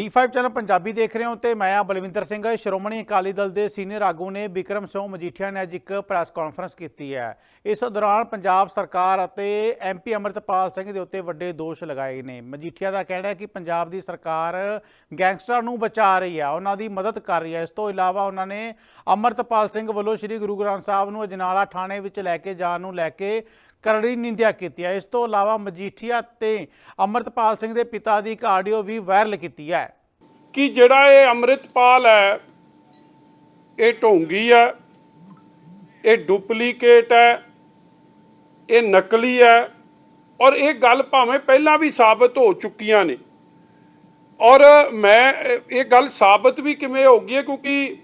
D5 channel Punjabi ਦੇਖ ਰਹੇ ਹੋ ਤੇ ਮੈਂ ਆ ਬਲਵਿੰਦਰ ਸਿੰਘ। ਸ਼੍ਰੋਮਣੀ ਅਕਾਲੀ ਦਲ ਦੇ ਸੀਨੀਅਰ ਆਗੂ ਨੇ ਵਿਕਰਮ ਸਿੰਘ ਮਜੀਠੀਆ ਨੇ ਅੱਜ ਇੱਕ ਪ੍ਰੈਸ ਕਾਨਫਰੰਸ ਕੀਤੀ ਹੈ। ਇਸ ਦੌਰਾਨ ਪੰਜਾਬ ਸਰਕਾਰ ਅਤੇ ਐਮਪੀ ਅਮਰਤਪਾਲ ਸਿੰਘ ਦੇ ਉੱਤੇ ਵੱਡੇ ਦੋਸ਼ ਲਗਾਏ ਨੇ। ਮਜੀਠੀਆ ਦਾ ਕਹਿਣਾ ਹੈ ਕਿ ਪੰਜਾਬ ਦੀ ਸਰਕਾਰ ਗੈਂਗਸਟਰਾਂ ਨੂੰ ਬਚਾ ਰਹੀ ਹੈ, ਉਹਨਾਂ ਦੀ ਮਦਦ ਕਰ ਰਹੀ ਹੈ। ਇਸ ਤੋਂ ਇਲਾਵਾ ਉਹਨਾਂ ਨੇ ਅਮਰਤਪਾਲ ਸਿੰਘ ਵੱਲੋਂ ਸ੍ਰੀ ਗੁਰੂ ਗ੍ਰੰਥ ਸਾਹਿਬ ਨੂੰ ਅਜਨਾਲਾ ਥਾਣੇ ਵਿੱਚ ਲੈ ਕੇ ਜਾਣ ਨੂੰ ਲੈ ਕੇ ਕਰੜੀ ਨਿੰਦਿਆ ਕੀਤੀ ਹੈ। ਇਸ ਤੋਂ ਇਲਾਵਾ ਮਜੀਠੀਆ ਤੇ ਅਮਰਤਪਾਲ ਸਿੰਘ ਦੇ ਪਿਤਾ ਦੀ ਇੱਕ ਆਡੀਓ ਵੀ ਵਾਇਰਲ ਕੀਤੀ ਹੈ। ਕਿ ਜਿਹੜਾ ਇਹ ਅੰਮ੍ਰਿਤਪਾਲ ਹੈ, ਇਹ ਢੋਂਗੀ ਹੈ, ਇਹ ਡੁਪਲੀਕੇਟ ਹੈ, ਇਹ ਨਕਲੀ ਹੈ ਔਰ ਇਹ ਗੱਲ ਭਾਵੇਂ ਪਹਿਲਾਂ ਵੀ ਸਾਬਤ ਹੋ ਚੁੱਕੀਆਂ ਨੇ। ਔਰ ਮੈਂ ਇਹ ਗੱਲ ਸਾਬਤ ਵੀ ਕਿਵੇਂ ਹੋ ਗਈ ਹੈ ਕਿਉਂਕਿ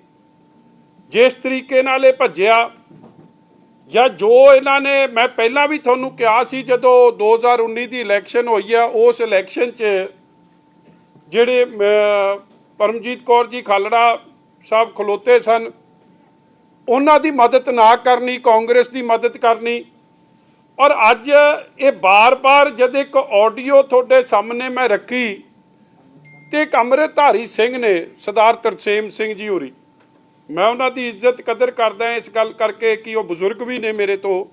ਜਿਸ ਤਰੀਕੇ ਨਾਲ ਇਹ ਭੱਜਿਆ ਜਾਂ ਜੋ ਇਹਨਾਂ ਨੇ, ਮੈਂ ਪਹਿਲਾਂ ਵੀ ਤੁਹਾਨੂੰ ਕਿਹਾ ਸੀ ਜਦੋਂ 2019 ਦੀ ਇਲੈਕਸ਼ਨ ਹੋਈ ਆ, ਉਸ ਇਲੈਕਸ਼ਨ 'ਚ ਜਿਹੜੇ ਪਰਮਜੀਤ ਕੌਰ ਜੀ ਖਾਲੜਾ ਸਾਹਿਬ ਖਲੋਤੇ ਸਨ, ਉਹਨਾਂ ਦੀ ਮਦਦ ਨਾ ਕਰਨੀ, ਕਾਂਗਰਸ ਦੀ ਮਦਦ ਕਰਨੀ। ਔਰ ਅੱਜ ਇਹ ਬਾਰ-ਬਾਰ ਜਦ ਇੱਕ ਆਡੀਓ ਤੁਹਾਡੇ ਸਾਹਮਣੇ ਮੈਂ ਰੱਖੀ, ਤੇ ਇੱਕ ਅੰਮ੍ਰਿਤਧਾਰੀ ਸਿੰਘ ਨੇ, ਸਰਦਾਰ ਤਰਸੇਮ ਸਿੰਘ ਜੀ ਹੋਰੀ ਮੈਂ ਉਹਨਾਂ ਦੀ ਇੱਜ਼ਤ ਕਦਰ ਕਰਦਾ ਇਸ ਗੱਲ ਕਰਕੇ ਕਿ ਉਹ ਬਜ਼ੁਰਗ ਵੀ ਨੇ ਮੇਰੇ ਤੋਂ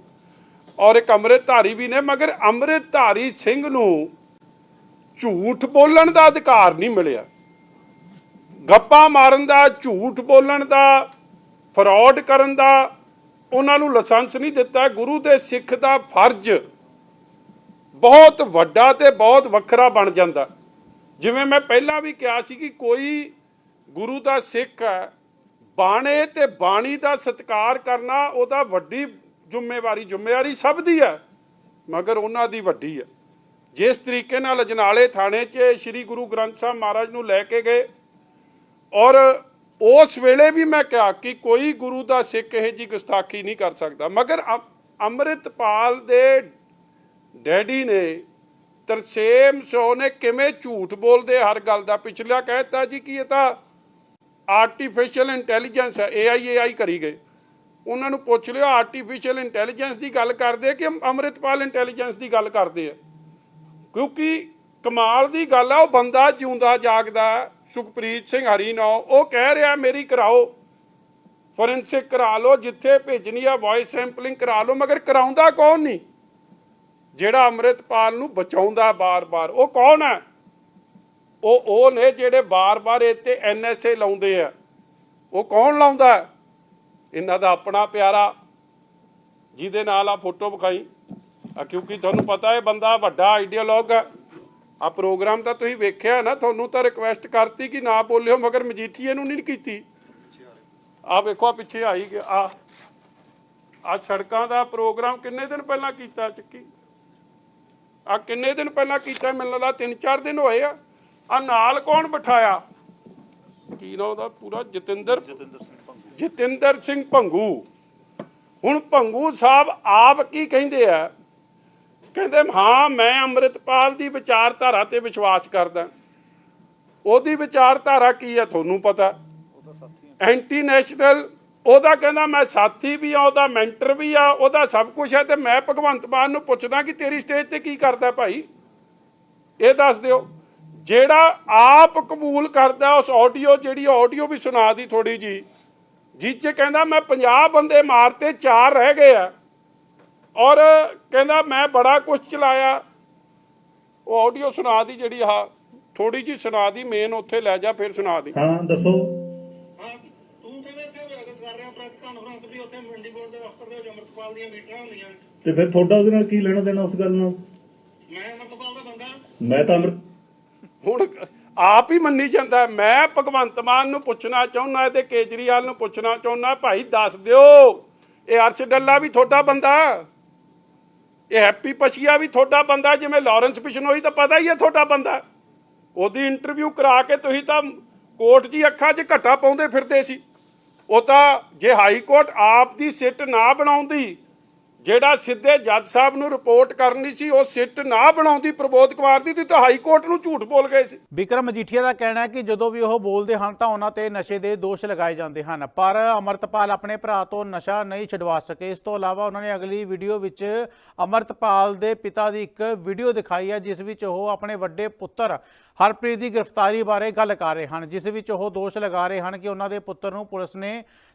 ਔਰ ਇੱਕ ਅੰਮ੍ਰਿਤਧਾਰੀ ਵੀ ਨੇ, ਮਗਰ ਅੰਮ੍ਰਿਤਧਾਰੀ ਸਿੰਘ ਨੂੰ ਝੂਠ ਬੋਲਣ ਦਾ ਅਧਿਕਾਰ ਨਹੀਂ ਮਿਲਿਆ। ਗੱਪਾਂ ਮਾਰਨ ਦਾ, ਝੂਠ ਬੋਲਣ ਦਾ, ਫਰਾਡ ਕਰਨ ਦਾ ਉਹਨਾਂ ਨੂੰ ਲਾਇਸੈਂਸ ਨਹੀਂ ਦਿੱਤਾ। ਗੁਰੂ ਦੇ ਸਿੱਖ ਦਾ ਫਰਜ਼ ਬਹੁਤ ਵੱਡਾ ਤੇ ਬਹੁਤ ਵੱਖਰਾ ਬਣ ਜਾਂਦਾ। ਜਿਵੇਂ ਮੈਂ ਪਹਿਲਾਂ ਵੀ ਕਿਹਾ ਸੀ ਕਿ ਕੋਈ ਗੁਰੂ ਦਾ ਸਿੱਖ ਹੈ ਬਾਣੇ ਤੇ ਬਾਣੀ ਦਾ ਸਤਿਕਾਰ ਕਰਨਾ ਉਹਦਾ ਵੱਡੀ ਜ਼ਿੰਮੇਵਾਰੀ ਜ਼ਿੰਮੇਵਾਰੀ ਸਭ ਦੀ ਹੈ, ਮਗਰ ਉਹਨਾਂ ਦੀ ਵੱਡੀ ਹੈ। ਜਿਸ ਤਰੀਕੇ ਨਾਲ ਅਜਨਾਲੇ ਥਾਣੇ 'ਚ ਸ੍ਰੀ ਗੁਰੂ ਗ੍ਰੰਥ ਸਾਹਿਬ ਮਹਾਰਾਜ ਨੂੰ ਲੈ ਕੇ ਗਏ ਔਰ ਉਸ ਵੇਲੇ ਵੀ ਮੈਂ ਕਿਹਾ ਕਿ ਕੋਈ ਗੁਰੂ ਦਾ ਸਿੱਖ ਇਹ ਜੀ ਗੁਸਤਾਖੀ ਨਹੀਂ ਕਰ ਸਕਦਾ, ਮਗਰ ਅਮ- ਅੰਮ੍ਰਿਤਪਾਲ ਦੇ ਡੈਡੀ ਨੇ ਤਰਸੇਮ ਸੋ ਨੇ ਕਿਵੇਂ ਝੂਠ ਬੋਲਦੇ ਹਰ ਗੱਲ ਦਾ ਪਿਛਲਾ ਕਹਿਤਾ ਜੀ ਕਿ ਇਹ ਤਾਂ ਆਰਟੀਫੀਸ਼ੀਅਲ ਇੰਟੈਲੀਜੈਂਸ ਹੈ ਏਆਈ ਏਆਈ ਕਰੀ ਗਏ। ਉਹਨਾਂ ਨੂੰ ਪੁੱਛ ਲਿਓ ਆਰਟੀਫੀਸ਼ੀਅਲ ਇੰਟੈਲੀਜੈਂਸ ਦੀ ਗੱਲ ਕਰਦੇ ਕਿ ਅੰਮ੍ਰਿਤਪਾਲ ਇੰਟੈਲੀਜੈਂਸ ਦੀ ਗੱਲ ਕਰਦੇ ਆ? ਕਿਉਂਕਿ ਕਮਾਲ ਦੀ ਗੱਲ ਆ, ਉਹ ਬੰਦਾ ਜਿਉਂਦਾ, ਜਾਗਦਾ, ਸੁਖਪ੍ਰੀਤ ਸਿੰਘ ਹਰੀਨੋ, ਉਹ ਕਹਿ ਰਿਹਾ, ਮੇਰੀ ਕਰਾਓ। ਫੋਰੈਂਸਿਕ ਕਰਾ ਲਓ, ਜਿੱਥੇ ਭੇਜਣੀ ਆ ਵੌਇਸ ਸੈਂਪਲਿੰਗ ਕਰਾ ਲਓ, ਮਗਰ ਕਰਾਉਂਦਾ ਕੌਣ ਨਹੀਂ? ਜਿਹੜਾ ਅੰਮ੍ਰਿਤਪਾਲ ਨੂੰ ਬਚਾਉਂਦਾ ਬਾਰ-ਬਾਰ, ਉਹ ਕੌਣ ਹੈ ਉਹ ਉਹ ਨੇ ਜਿਹੜੇ ਬਾਰ-ਬਾਰ ਇੱਥੇ ਐਨਐਸਏ ਲਾਉਂਦੇ ਆ, ਉਹ ਕੌਣ ਲਾਉਂਦਾ? ਇਹਨਾਂ ਦਾ ਆਪਣਾ ਪਿਆਰਾ, ਜਿਹਦੇ ਨਾਲ ਆ ਫੋਟੋ ਵਿਖਾਈ। ਆ ਕਿਉਂਕਿ ਤੁਹਾਨੂੰ ਪਤਾ ਹੈ ਬੰਦਾ ਵੱਡਾ ਆਈਡੀਆਲੋਗ ਹੈ ਆ ਪ੍ਰੋਗਰਾਮ ਤਾਂ ਤੁਸੀਂ ਵੇਖਿਆ ਨਾ, ਤੁਹਾਨੂੰ ਤਾਂ ਰਿਕਵੈਸਟ ਕਰਤੀ ਕਿ ਨਾ ਬੋਲਿਓ, ਮਗਰ ਮਜੀਠੀਏ ਨੂੰ ਨਹੀਂ ਕੀਤੀ। ਆ ਵੇਖੋ ਆ ਪਿੱਛੇ ਆਈ ਗਿਆ ਆ ਆ ਸੜਕਾਂ ਦਾ ਪ੍ਰੋਗਰਾਮ ਕਿੰਨੇ ਦਿਨ ਪਹਿਲਾਂ ਕੀਤਾ, ਚੱਕੀ? ਆ ਕਿੰਨੇ ਦਿਨ ਪਹਿਲਾਂ ਕੀਤਾ, ਮੈਨੂੰ ਲੱਗਦਾ 3-4 ਦਿਨ ਹੋਏ ਆ। ਆ ਨਾਲ ਕੌਣ ਬਿਠਾਇਆ? ਕੀ ਨਾਮ ਉਹਦਾ? ਪੂਰਾ ਜਤਿੰਦਰ? ਜਤਿੰਦਰ ਸਿੰਘ ਭੰਗੂ। ਹੁਣ ਭੰਗੂ ਸਾਹਿਬ ਆਪ ਕੀ ਕਹਿੰਦੇ ਆ? ਕਹਿੰਦੇ ਹਾਂ ਮੈਂ ਅੰਮ੍ਰਿਤਪਾਲ ਦੀ ਵਿਚਾਰਧਾਰਾ ਤੇ ਵਿਸ਼ਵਾਸ ਕਰਦਾ। ਉਹਦੀ ਵਿਚਾਰਧਾਰਾ ਕੀ ਹੈ ਤੁਹਾਨੂੰ ਪਤਾ? ਐਂਟੀ ਨੈਸ਼ਨਲ ਉਹਦਾ ਕਹਿੰਦਾ ਮੈਂ ਸਾਥੀ ਵੀ ਆ ਉਹਦਾ ਮੈਂਟਰ ਵੀ ਆ ਉਹਦਾ ਸਭ ਕੁਝ ਹੈ ਤੇ ਮੈਂ ਭਗਵੰਤ ਮਾਨ ਨੂੰ ਪੁੱਛਦਾ ਕਿ ਤੇਰੀ ਸਟੇਜ ਤੇ ਕੀ ਕਰਦਾ ਭਾਈ? ਇਹ ਦੱਸ ਦਿਓ। ਜਿਹੜਾ ਆਪ ਕਬੂਲ ਕਰਦਾ ਉਸ ਆਡੀਓ ਜਿਹੜੀ ਆਡੀਓ ਵੀ ਸੁਣਾ ਦੀ ਥੋੜੀ ਜੀ ਜਿਹ। 'ਚ ਕਹਿੰਦਾ ਮੈਂ 50 ਬੰਦੇ ਮਾਰਤੇ ਚਾਰ ਰਹਿ ਗਏ ਆ। ਔਰ ਕਹਿੰਦਾ ਮੈਂ ਬੜਾ ਕੁਝ ਚਲਾਇਆ। ਉਹ ਆਡੀਓ ਸੁਣਾ ਦੀ ਜਿਹੜੀ ਆ ਥੋੜੀ ਜੀ ਸੁਣਾ ਦੀ ਮੇਨ ਉੱਥੇ ਲੈ ਜਾ ਫਿਰ ਸੁਣਾ ਦੀ। ਹਾਂ ਦੱਸੋ। ਤੇ ਫਿਰ ਤੁਹਾਡਾ ਉਹਦੇ ਨਾਲ ਕੀ ਲੈਣਾ ਦੇਣਾ ਉਸ ਗੱਲ ਨਾਲ? ਮੈਂ ਅੰਮ੍ਰਿਤਪਾਲ ਦਾ ਬੰਦਾ। ਮੈਂ ਤਾਂ ਅੰਮ੍ਰਿਤ ਹੁਣ ਆਪ ਹੀ ਮੰਨੀ ਜਾਂਦਾ ਮੈਂ ਭਗਵੰਤ ਮਾਨ ਨੂੰ ਪੁੱਛਣਾ ਚਾਹੁੰਦਾ ਤੇ ਕੇਜਰੀਵਾਲ ਨੂੰ ਪੁੱਛਣਾ ਚਾਹੁੰਦਾ ਭਾਈ ਦੱਸ ਦਿਓ, ਇਹ ਅਰਸ਼ ਡੱਲਾ ਵੀ ਤੁਹਾਡਾ ਬੰਦਾ ਇਹ ਹੈਪੀ ਪਛੀਆ ਵੀ ਤੁਹਾਡਾ ਬੰਦਾ ਜਿਵੇਂ ਲਾਰੈਂਸ ਬਿਸ਼ਨੋਈ ਤਾਂ ਪਤਾ ਹੀ ਹੈ ਤੁਹਾਡਾ ਬੰਦਾ ਉਹਦੀ ਇੰਟਰਵਿਊ ਕਰਾ ਕੇ ਤੁਸੀਂ ਤਾਂ ਕੋਰਟ ਦੀ ਅੱਖਾਂ 'ਚ ਘੱਟਾ ਪਾਉਂਦੇ ਫਿਰਦੇ ਸੀ। ਉਹ ਤਾਂ ਜੇ ਹਾਈ ਕੋਰਟ ਆਪ ਦੀ ਸਿੱਟ ਨਾ ਬਣਾਉਂਦੀ ਜਿਹੜਾ ਸਿੱਧੇ ਜੱਜ ਸਾਹਿਬ ਨੂੰ ਰਿਪੋਰਟ ਕਰਨੀ ਸੀ, ਉਹ ਸਿੱਟ ਨਾ ਬਣਾਉਂਦੀ ਪ੍ਰਬੋਧ ਕੁਮਾਰ ਦੀ, ਤੇ ਹਾਈ ਕੋਰਟ ਨੂੰ ਝੂਠ ਬੋਲ ਗਏ ਸੀ। ਵਿਕਰਮ ਮਜੀਠੀਆ ਦਾ ਕਹਿਣਾ ਹੈ ਕਿ ਜਦੋਂ ਵੀ ਉਹ ਬੋਲਦੇ ਹਨ, ਤਾਂ ਉਹਨਾਂ ਤੇ ਨਸ਼ੇ ਦੇ ਦੋਸ਼ ਲਗਾਏ ਜਾਂਦੇ ਹਨ। ਪਰ ਅਮਰਤਪਾਲ ਆਪਣੇ ਭਰਾ ਤੋਂ ਨਸ਼ਾ ਨਹੀਂ ਛਡਵਾ ਸਕੇ। ਇਸ ਤੋਂ ਇਲਾਵਾ ਉਹਨਾਂ ਨੇ ਅਗਲੀ ਵੀਡੀਓ ਵਿੱਚ ਅਮਰਤਪਾਲ ਦੇ ਪਿਤਾ ਦੀ ਇੱਕ ਵੀਡੀਓ ਦਿਖਾਈ ਹੈ, ਜਿਸ ਵਿੱਚ ਉਹ ਆਪਣੇ ਵੱਡੇ ਪੁੱਤਰ ਹਰਪ੍ਰੀਤ ਦੀ ਗ੍ਰਿਫਤਾਰੀ ਬਾਰੇ ਗੱਲ ਕਰ ਰਹੇ ਹਨ, ਜਿਸ ਵਿੱਚ ਉਹ ਦੋਸ਼ ਲਗਾ ਰਹੇ ਹਨ ਕਿ ਉਹਨਾਂ ਦੇ ਪੁੱਤਰ ਨੂੰ ਪੁਲਿਸ ਨੇ